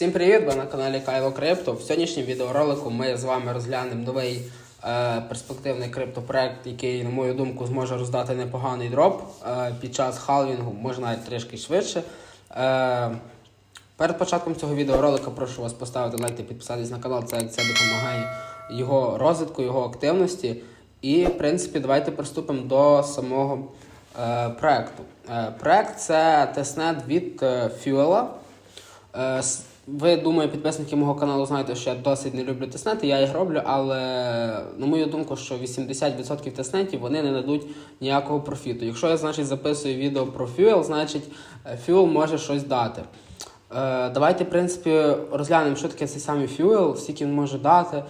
Всім привіт! Ви на каналі Кайло Крипто. В сьогоднішньому відеоролику ми з вами розглянемо новий е, перспективний криптопроект, який, на мою думку, зможе роздати непоганий дроп е, під час халвінгу, може навіть трішки швидше. Е, перед початком цього відеоролика прошу вас поставити лайк та підписатись на канал, це як це допомагає його розвитку, його активності. І, в принципі, давайте приступимо до самого е, проекту. Е, проект це тестнет від Fuel. Е, Ви, думаю, підписники мого каналу знаєте, що я досить не люблю тестнети, я їх роблю, але на мою думку, що 80% тестнетів вони не дадуть ніякого профіту. Якщо я, значить, записую відео про Fuel, значить е, Fuel може щось дати. Е, Давайте, в принципі, розглянемо, що таке цей самий Fuel, скільки він може дати,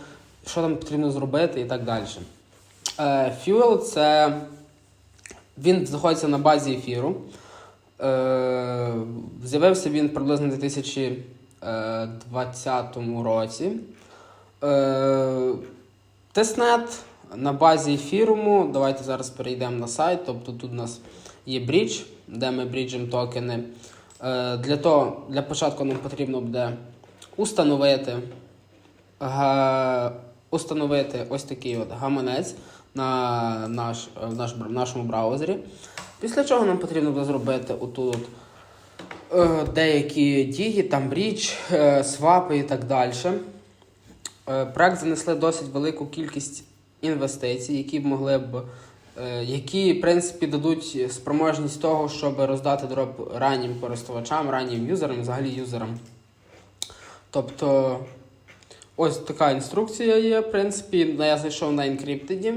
що там потрібно зробити і так далі. Е, Fuel це він знаходиться на базі ефіру. Е, З'явився він приблизно у 2020 році. Е, Тестнет на базі ефіруму. Давайте зараз перейдемо на сайт. Тобто тут у нас є брідж, де ми бріджимо токени. Е, Для того, для початку нам потрібно буде установити, установити ось такий от гаманець на наш, в, наш, в нашому браузері. Після чого нам потрібно буде зробити отут от, е, деякі дії, там брідж, е, свапи і так далі. Е, Проект занесли досить велику кількість інвестицій, які б могли б, е, які, в принципі, дадуть спроможність того, щоб роздати дроп раннім користувачам, раннім юзерам, взагалі юзерам. Тобто, ось така інструкція є, в принципі, я зайшов на Encrypted.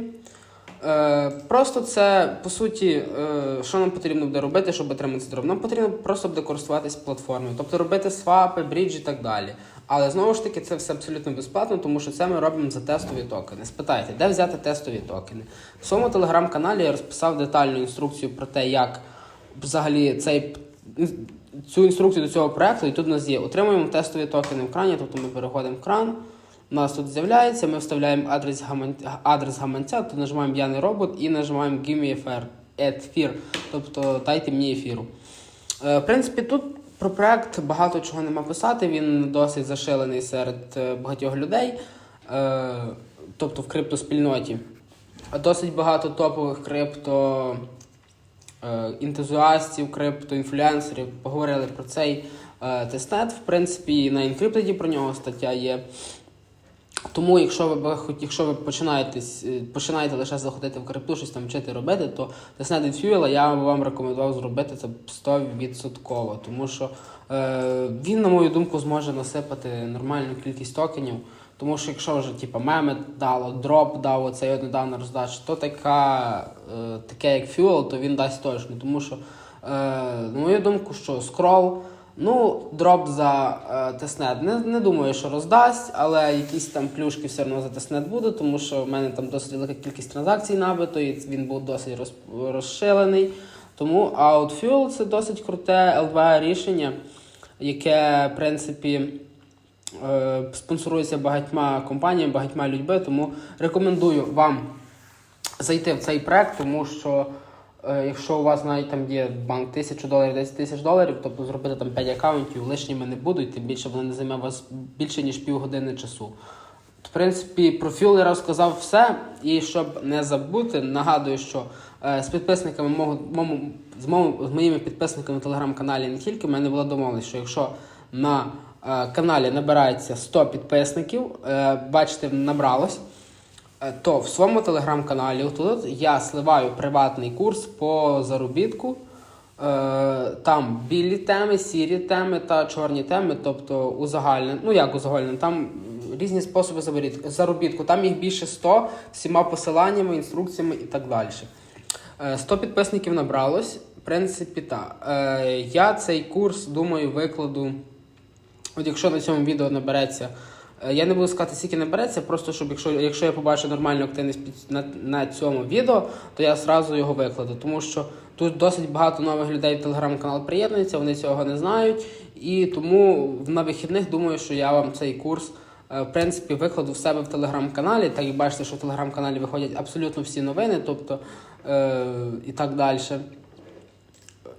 Е, просто це, по суті, е, що нам потрібно буде робити, щоб отримати дроп? Нам потрібно просто буде користуватись платформою, тобто робити свапи, бріджі і так далі. Але знову ж таки, це все абсолютно безплатно, тому що це ми робимо за тестові токени. Спитайте, де взяти тестові токени? В своєму телеграм-каналі я розписав детальну інструкцію про те, як взагалі цей цю інструкцію до цього проекту, і тут у нас є отримуємо тестові токени в крані, тобто ми переходимо в кран. Нас тут з'являється, ми вставляємо адрес, гаман... адрес гаманця, тут нажимаємо Яний робот і нажимаємо Give me ефір, тобто дайте мені ефіру. Е, В принципі, тут про проект багато чого нема писати, він досить зашилений серед е, багатьох людей, е, тобто в криптоспільноті. Досить багато топових крипто ентузіастів, криптоінфлюенсерів поговорили про цей тестнет. В принципі, на Encrypted про нього стаття є. Тому, якщо ви хоч- якщо ви починаєте, е, починаєте лише заходити в крипту, щось там вчити робити, то тестнет від Fuel я вам рекомендував зробити це 100%. Тому що е, він, на мою думку, зможе насипати нормальну кількість токенів. Тому що якщо вже типу, меми дало, дроп дав оцей от недавно роздач, то така, е, таке як Fuel, то він дасть точно. Тому що, е, на мою думку, що скрол. Ну, дроп за е, тестнет не, не думаю, що роздасть, але якісь там плюшки все одно за тестнет буде, тому що в мене там досить велика кількість транзакцій набито, і він був досить роз, розширений. Тому а от Fuel це досить круте LVA рішення, яке, в принципі, е, спонсорується багатьма компаніями, багатьма людьми. Тому рекомендую вам зайти в цей проект, тому що якщо у вас навіть там є банк 1000 доларів, 10 тисяч доларів, тобто зробити там 5 аккаунтів, лишніми не будуть, тим більше вони не займе вас більше ніж півгодини часу. В принципі, про я розказав все. І щоб не забути, нагадую, що е, з підписниками мого, з, мому, з моїми підписниками в телеграм-каналі не тільки в мене була домовленість, що якщо на е, каналі набирається 100 підписників, е, бачите, набралось. Е, то в своєму телеграм-каналі я сливаю приватний курс по заробітку. Е, Там білі теми, сірі теми та чорні теми, тобто узагальнено, ну як узагальнено, там різні способи заробітку. Там їх більше 100, всіма посиланнями, інструкціями і так далі. Е, 100 підписників набралось. В принципі, так. Е, Я цей курс, думаю, викладу. От якщо на цьому відео набереться, е, я не буду сказати, скільки набереться, просто щоб якщо, якщо я побачу нормальну активність на, на цьому відео, то я зразу його викладу. Тому що тут досить багато нових людей в телеграм-канал приєднується, вони цього не знають. І тому на вихідних думаю, що я вам цей курс. е, В принципі, викладу в себе в телеграм-каналі, так як бачите, що в телеграм-каналі виходять абсолютно всі новини, тобто е, і так далі.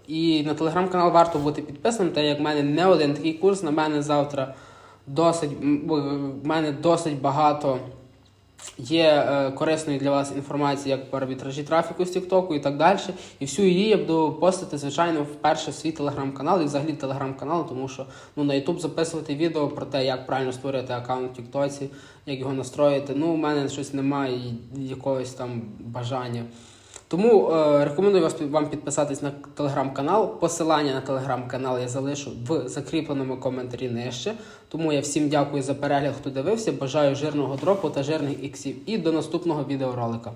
І на телеграм-канал варто бути підписаним, так як в мене не один такий курс. На мене завтра досить в мене досить багато є е, корисної для вас інформації як по арбітражі трафіку з Тіктоку і так далі. І всю її я буду постити, звичайно, вперше в свій телеграм-канал і взагалі телеграм-канал, тому що ну, на YouTube записувати відео про те, як правильно створити аккаунт в Тіктоці, як його настроїти. Ну, у мене щось немає якогось там бажання. Тому е, рекомендую вас вам підписатись на телеграм-канал. Посилання на телеграм-канал я залишу в закріпленому коментарі нижче. Тому я всім дякую за перегляд, хто дивився. Бажаю жирного дропу та жирних іксів. І до наступного відеоролика.